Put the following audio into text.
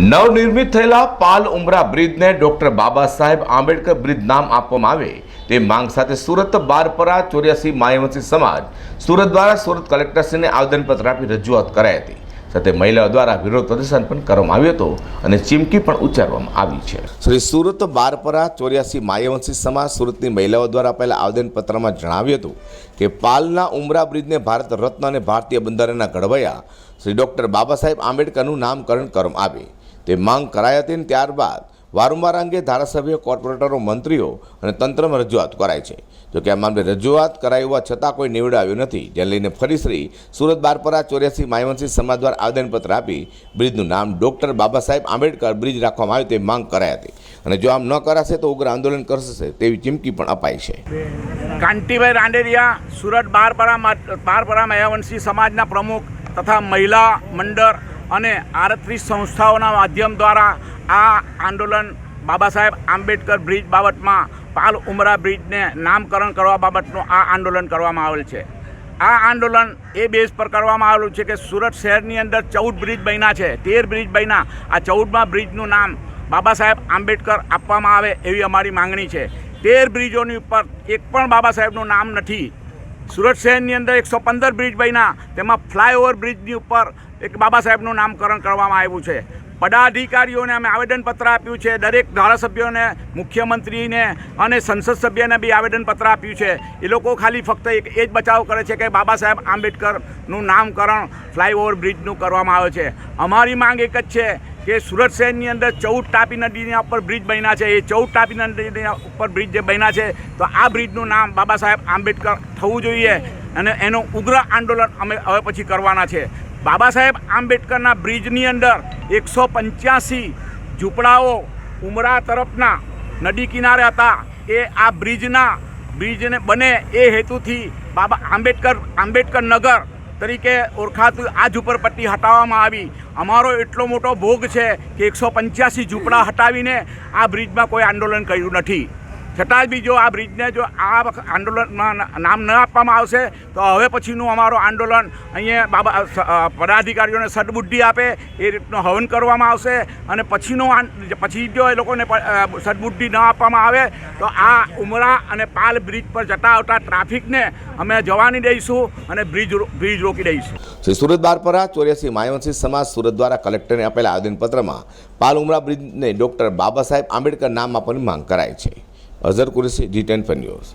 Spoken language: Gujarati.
નવનિર્મિત થયેલા પાલ ઉમરા બ્રિજને ડોક્ટર બાબા સાહેબ આંબેડકર બ્રિજ નામ આપવામાં આવે તે માંગ સાથે સુરત બારપરા ચોર્યાસી માયવંશી સમાજ સુરત દ્વારા સુરત કલેક્ટરશ્રીને આવેદનપત્ર આપી રજૂઆત કરાઈ હતી. સાથે મહિલાઓ દ્વારા વિરોધ પ્રદર્શન પણ કરવામાં આવ્યું હતું અને ચીમકી પણ ઉચ્ચારવામાં આવી છે. શ્રી સુરત બારપરા ચોર્યાસી માયાવંશી સમાજ સુરતની મહિલાઓ દ્વારા પહેલા આવેદનપત્રમાં જણાવ્યું હતું કે પાલના ઉમરા બ્રિજને ભારત રત્ન અને ભારતીય બંધારણના ઘડવૈયા શ્રી ડૉક્ટર બાબા સાહેબ આંબેડકરનું નામકરણ કરવામાં આવે. તે માંગ કરાઈ હતી અને ત્યારબાદ વારંવાર અંગે ધારાસભ્ય, કોર્પોરેટરો, મંત્રીઓ અને તંત્રમાં રજૂઆત કરાય છે. જો કે આ મામલે રજૂઆત કરાઈ હોવા છતાં કોઈ નિવડ આવ્યો નથી. જેને લઈને ફરી શ્રી સુરત બારપરા ચોર્યાસી માયવંશી સમાજ દ્વારા આવેદનપત્ર આપી બ્રિજનું નામ ડૉક્ટર બાબા સાહેબ આંબેડકર બ્રિજ રાખવામાં આવ્યું તે માંગ કરાઈ હતી. અને જો આમ ન કરાશે તો ઉગ્ર આંદોલન કરશે તેવી ચીમકી પણ અપાઈ છે. કાંતિભાઈ રાંડેરિયા, સુરત બારપરા બારપરા માયાવંશી સમાજના પ્રમુખ તથા મહિલા મંડળ અને આડત્રીસ સંસ્થાઓના માધ્યમ દ્વારા આ આંદોલન બાબા સાહેબ આંબેડકર બ્રિજ બાબતમાં પાલ ઉમરા બ્રિજને નામકરણ કરવા બાબતનું આ આંદોલન કરવામાં આવેલ છે. આ આંદોલન એ બેઝ પર કરવામાં આવેલું છે કે સુરત શહેરની અંદર ચૌદ બ્રિજ બન્યા છે. તેર બ્રિજ બન્યા. આ ચૌદમાં બ્રિજનું નામ બાબા સાહેબ આંબેડકર આપવામાં આવે એવી અમારી માંગણી છે. તેર બ્રિજોની ઉપર એક પણ બાબા સાહેબનું નામ નથી. સુરત શહેરની અંદર એકસો પંદર બ્રિજ બન્યા. તેમાં ફ્લાયઓવર બ્રિજની ઉપર એક બાબા સાહેબનું નામકરણ કરવામાં આવ્યું છે. પદાધિકારીઓને અમે આવેદનપત્ર આપ્યું છે, દરેક ધારાસભ્યોને, મુખ્યમંત્રીને અને સંસદ સભ્યને બી આવેદનપત્ર આપ્યું છે. એ લોકો ખાલી ફક્ત એક એ જ બચાવ કરે છે કે બાબા સાહેબ આંબેડકરનું નામકરણ ફ્લાયઓવર બ્રિજનું કરવામાં આવે છે. અમારી માંગ એક જ છે કે સુરત શહેરની અંદર ચૌદ તાપી નદીના ઉપર બ્રિજ બન્યા છે. એ ચૌદ તાપી નદીના ઉપર બ્રિજ જે બન્યા છે, તો આ બ્રિજનું નામ બાબા સાહેબ આંબેડકર થવું જોઈએ અને એનું ઉગ્ર આંદોલન અમે હવે પછી કરવાના છે. બાબા સાહેબ આંબેડકરના બ્રિજની અંદર એકસો પંચ્યાસી ઝૂંપડાઓ ઉમરા તરફના નદી કિનારે હતા. એ આ બ્રિજના બ્રિજને બને એ હેતુથી બાબા આંબેડકર આંબેડકર નગર તરીકે ઓળખાતું આ ઝૂંપડપટ્ટી હટાવવામાં આવી. અમારો એટલો મોટો ભોગ છે કે એકસો પંચ્યાસી ઝૂંપડા હટાવીને આ બ્રિજમાં કોઈ આંદોલન કર્યું નથી. છતાં બી જો આ બ્રિજને જો આ આંદોલનમાં નામ ન આપવામાં આવશે, તો હવે પછીનું અમારો આંદોલન અહીંયા બાબા પદાધિકારીઓને સદબુદ્ધિ આપે, એ રીતનું હવન કરવામાં આવશે, અને પછીનું પછી જો એ લોકોને સદબુદ્ધિ ન આપવામાં આવે, તો આ ઉમરા અને પાલ બ્રિજ પર જતા આવતા ટ્રાફિકને અમે જવાની દઈશું અને બ્રિજ બ્રિજ રોકી દઈશું. શ્રી સુરત બારપરા ચોર્યાસી માયવંશી સમાજ સુરત દ્વારા કલેક્ટરને આપેલા આવેદનપત્રમાં પાલ ઉમરા બ્રિજને ડૉક્ટર બાબા સાહેબ આંબેડકર નામ આપવાની માંગ કરાઈ છે. Azhar Qureshi G ten news